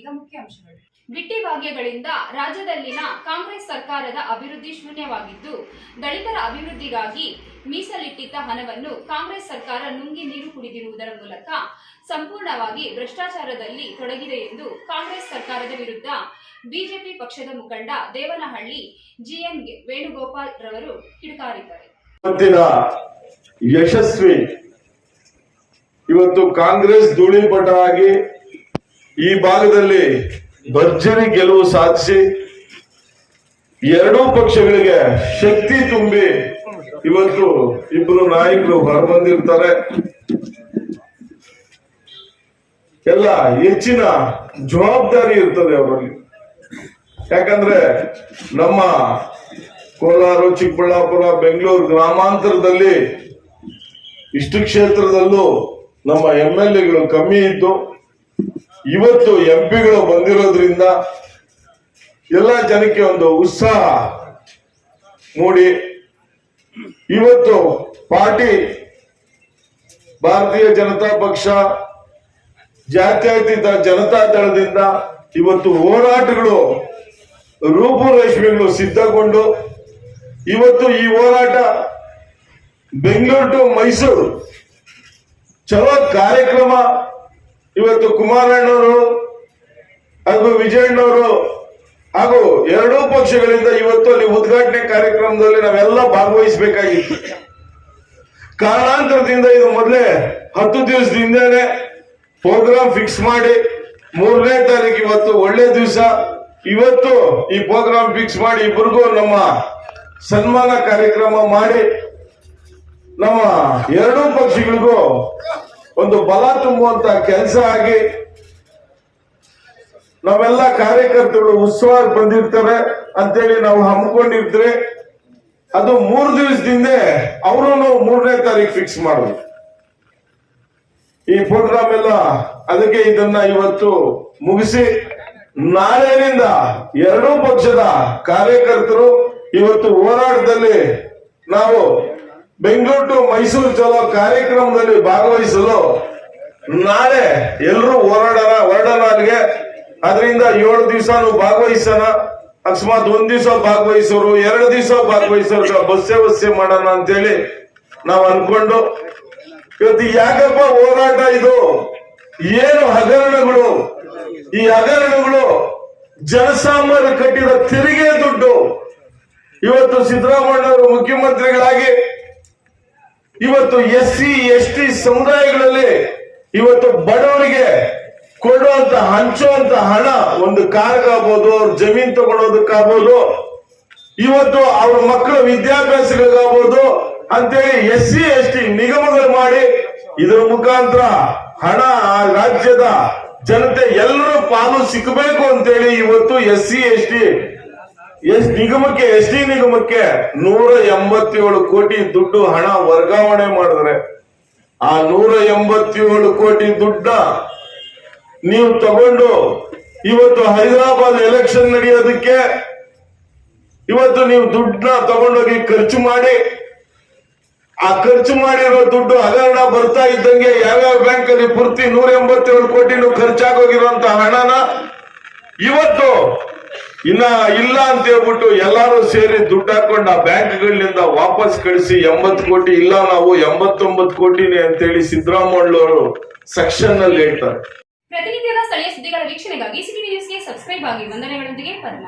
ಇದೀಗ ಮುಖ್ಯಾಂಶಗಳು ಬಿಟ್ಟಿ ಭಾಗ್ಯಗಳಿಂದ ರಾಜ್ಯದಲ್ಲಿನ ಕಾಂಗ್ರೆಸ್ ಸರ್ಕಾರದ ಅಭಿವೃದ್ಧಿ ಶೂನ್ಯವಾಗಿದ್ದು, ದಲಿತರ ಅಭಿವೃದ್ಧಿಗಾಗಿ ಮೀಸಲಿಟ್ಟಿದ್ದ ಹಣವನ್ನು ಕಾಂಗ್ರೆಸ್ ಸರ್ಕಾರ ನುಂಗಿ ನೀರು ಕುಡಿದಿರುವುದರ ಮೂಲಕ ಸಂಪೂರ್ಣವಾಗಿ ಭ್ರಷ್ಟಾಚಾರದಲ್ಲಿ ತೊಡಗಿದೆ ಎಂದು ಕಾಂಗ್ರೆಸ್ ಸರ್ಕಾರದ ವಿರುದ್ಧ ಬಿಜೆಪಿ ಪಕ್ಷದ ಮುಖಂಡ ದೇವನಹಳ್ಳಿ ಜಿಎನ್ ವೇಣುಗೋಪಾಲ್ ರವರು ಕಿಡಿಕಾರಿದ್ದಾರೆ. ಯಶಸ್ವಿ ಇವತ್ತು ಕಾಂಗ್ರೆಸ್ ಧೂಳಿಪಟ ಆಗಿ ಈ ಭಾಗದಲ್ಲಿ ಭರ್ಜರಿ ಗೆಲುವು ಸಾಧಿಸಿ ಎರಡೂ ಪಕ್ಷಗಳಿಗೆ ಶಕ್ತಿ ತುಂಬಿ ಇವತ್ತು ಇಬ್ಬರು ನಾಯಕರು ಹೊರಬಂದಿರ್ತಾರೆ. ಎಲ್ಲ ಹೆಚ್ಚಿನ ಜವಾಬ್ದಾರಿ ಇರ್ತದೆ ಅವರಲ್ಲಿ. ಯಾಕಂದ್ರೆ ನಮ್ಮ ಕೋಲಾರ, ಚಿಕ್ಕಬಳ್ಳಾಪುರ, ಬೆಂಗಳೂರು ಗ್ರಾಮಾಂತರದಲ್ಲಿ ಇಷ್ಟು ಕ್ಷೇತ್ರದಲ್ಲೂ ನಮ್ಮ ಎಂ ಎಲ್ ಎಗಳು ಕಮ್ಮಿ ಇದ್ದು ಇವತ್ತು ಎಂ ಪಿಗಳು ಬಂದಿರೋದ್ರಿಂದ ಎಲ್ಲ ಜನಕ್ಕೆ ಒಂದು ಉತ್ಸಾಹ ಮೂಡಿ ಇವತ್ತು ಪಾರ್ಟಿ ಭಾರತೀಯ ಜನತಾ ಪಕ್ಷ, ಜಾತ್ಯತೀತ ಜನತಾ ದಳದಿಂದ ಇವತ್ತು ಹೋರಾಟಗಳು ರೂಪುರೇಷ್ಮೆಗಳು ಸಿದ್ಧಗೊಂಡು ಇವತ್ತು ಈ ಹೋರಾಟ ಬೆಂಗಳೂರು ಟು ಮೈಸೂರು ಚಲೋ ಕಾರ್ಯಕ್ರಮ ಇವತ್ತು ಕುಮಾರಣ್ಣವರು ಹಾಗೂ ವಿಜಯಣ್ಣವರು ಹಾಗೂ ಎರಡೂ ಪಕ್ಷಗಳಿಂದ ಇವತ್ತು ಅಲ್ಲಿ ಉದ್ಘಾಟನೆ ಕಾರ್ಯಕ್ರಮದಲ್ಲಿ ನಾವೆಲ್ಲ ಭಾಗವಹಿಸಬೇಕಾಗಿತ್ತು. ಕಾರಣಾಂತರದಿಂದ ಇದು ಮೊದಲೇ ಹತ್ತು ದಿವಸದಿಂದನೇ ಪ್ರೋಗ್ರಾಮ್ ಫಿಕ್ಸ್ ಮಾಡಿ ಮೂರನೇ ತಾರೀಕು ಇವತ್ತು ಒಳ್ಳೆ ದಿವಸ. ಇವತ್ತು ಈ ಪ್ರೋಗ್ರಾಮ್ ಫಿಕ್ಸ್ ಮಾಡಿ ಇಬ್ಬರಿಗೂ ನಮ್ಮ ಸನ್ಮಾನ ಕಾರ್ಯಕ್ರಮ ಮಾಡಿ ನಮ್ಮ ಎರಡೂ ಪಕ್ಷಗಳಿಗೂ ಒಂದು ಬಲ ತುಂಬುವಂತ ಕೆಲಸ ಆಗಿ ನಾವೆಲ್ಲ ಕಾರ್ಯಕರ್ತರು ಉತ್ಸವ ಬಂದಿರ್ತಾರೆ ಅಂತೇಳಿ ನಾವು ಹಮ್ಮಿಕೊಂಡಿರ್ತೀವಿ ಅದು ಮೂರು ದಿವಸದಿಂದ ಅವರು ಮೂರನೇ ತಾರೀಕು ಫಿಕ್ಸ್ ಮಾಡೋದು. ಈ ಪ್ರೋಗ್ರಾಮ್ ಎಲ್ಲ ಅದಕ್ಕೆ ಇದನ್ನ ಇವತ್ತು ಮುಗಿಸಿ ನಾಳೆನಿಂದ ಎರಡೂ ಪಕ್ಷದ ಕಾರ್ಯಕರ್ತರು ಇವತ್ತು ಹೋರಾಟದಲ್ಲಿ ನಾವು ಬೆಂಗಳೂರು ಟು ಮೈಸೂರು ಚಲೋ ಕಾರ್ಯಕ್ರಮದಲ್ಲಿ ಭಾಗವಹಿಸಲು ನಾಳೆ ಎಲ್ಲರೂ ಹೋರಾಡೋಣ, ಹೊರಡೋಣ ಅಲ್ಲಿಗೆ. ಅದರಿಂದ ಏಳು ದಿವಸ ಭಾಗವಹಿಸೋಣ. ಅಕಸ್ಮಾತ್ ಒಂದ್ ದಿವಸ ಭಾಗವಹಿಸೋರು, ಎರಡು ದಿವಸ ಭಾಗವಹಿಸೋರು ಬಸ್ಸೆ ಬಸ್ಸೆ ಮಾಡೋಣ ಅಂತೇಳಿ ನಾವು ಅನ್ಕೊಂಡು. ಇವತ್ತು ಯಾಕಪ್ಪ ಹೋರಾಟ ಇದು? ಏನು ಹಗರಣಗಳು? ಈ ಹಗರಣಗಳು ಜನಸಾಮಾನ್ಯರು ಕಟ್ಟಿದ ತೆರಿಗೆ ದುಡ್ಡು. ಇವತ್ತು ಸಿದ್ದರಾಮಯ್ಯವರು ಮುಖ್ಯಮಂತ್ರಿಗಳಾಗಿ ಇವತ್ತು ಎಸ್ ಸಿ ಎಸ್ ಟಿ ಸಮುದಾಯಗಳಲ್ಲಿ ಇವತ್ತು ಬಡವರಿಗೆ ಕೊಡುವಂತ, ಹಂಚುವಂತ ಹಣ ಒಂದು ಕಾರ್ಗಾಗ್ಬೋದು, ಅವ್ರ ಜಮೀನ್ ತಗೊಳೋದಕ್ಕಾಗ್ಬೋದು. ಇವತ್ತು ಅವ್ರ ಮಕ್ಕಳ ವಿದ್ಯಾಭ್ಯಾಸಗಳಿಗಾಗ್ಬೋದು. ಅಂತೇಳಿ ಎಸ್ ಸಿ ಎಸ್ ಟಿ ನಿಗಮಗಳು ಮಾಡಿ ಇದರ ಮುಖಾಂತರ ಹಣ ಆ ರಾಜ್ಯದ ಜನತೆ ಎಲ್ಲರೂ ಪಾಲು ಸಿಕ್ಕಬೇಕು ಅಂತೇಳಿ ಇವತ್ತು S C S T S ನಿಗಮಕ್ಕೆ, ಎಸ್ ಡಿ ನಿಗಮಕ್ಕೆ ನೂರ ಎಂಬತ್ತೇಳು ಕೋಟಿ ದುಡ್ಡು ಹಣ ವರ್ಗಾವಣೆ ಮಾಡಿದ್ರೆ, ಆ ನೂರ ಎಂಬತ್ತೇಳು ಕೋಟಿ ದುಡ್ಡ ನೀವು ತಗೊಂಡು ಇವತ್ತು ಹೈದರಾಬಾದ್ ಎಲೆಕ್ಷನ್ ನಡೆಯೋದಕ್ಕೆ, ಇವತ್ತು ನೀವು ದುಡ್ಡನ್ನ ತಗೊಂಡೋಗಿ ಖರ್ಚು ಮಾಡಿ, ಆ ಖರ್ಚು ಮಾಡಿರೋ ದುಡ್ಡು ಹಗರಣ ಬರ್ತಾ ಇದ್ದಂಗೆ ಯಾವ್ಯಾವ ಬ್ಯಾಂಕ್ ಅಲ್ಲಿ ಪೂರ್ತಿ ನೂರ ಎಂಬತ್ತೇಳು ಕೋಟಿನೂ ಖರ್ಚಾಗೋಗಿರುವಂತ ಹಣನ ಇವತ್ತು ಇನ್ನ ಇಲ್ಲ ಅಂತ ಹೇಳ್ಬಿಟ್ಟು ಎಲ್ಲಾರು ಸೇರಿ ದುಡ್ಡು ಹಾಕೊಂಡು ಆ ಬ್ಯಾಂಕ್ಗಳಿಂದ ವಾಪಸ್ ಕಳಿಸಿ ಎಂಬತ್ತು ಕೋಟಿ, ಇಲ್ಲ ನಾವು ಎಂಬತ್ತೊಂಬತ್ತು ಕೋಟಿನೇ ಅಂತೇಳಿ ಸಿದ್ದರಾಮಯ್ಯವರು ಸೆಕ್ಷನ್ನಲ್ಲಿ ಹೇಳ್ತಾರೆ. ಪ್ರತಿನಿತ್ಯದ ಸ್ಥಳೀಯ ಸುದ್ದಿಗಳ ವೀಕ್ಷಣೆಗಾಗಿ ಸಿಟಿ ನ್ಯೂಸ್ಗೆ ಸಬ್ಸ್ಕ್ರೈಬ್ ಆಗಿ ವಂದನೆಗಳೊಂದಿಗೆ ಪದ್ಮ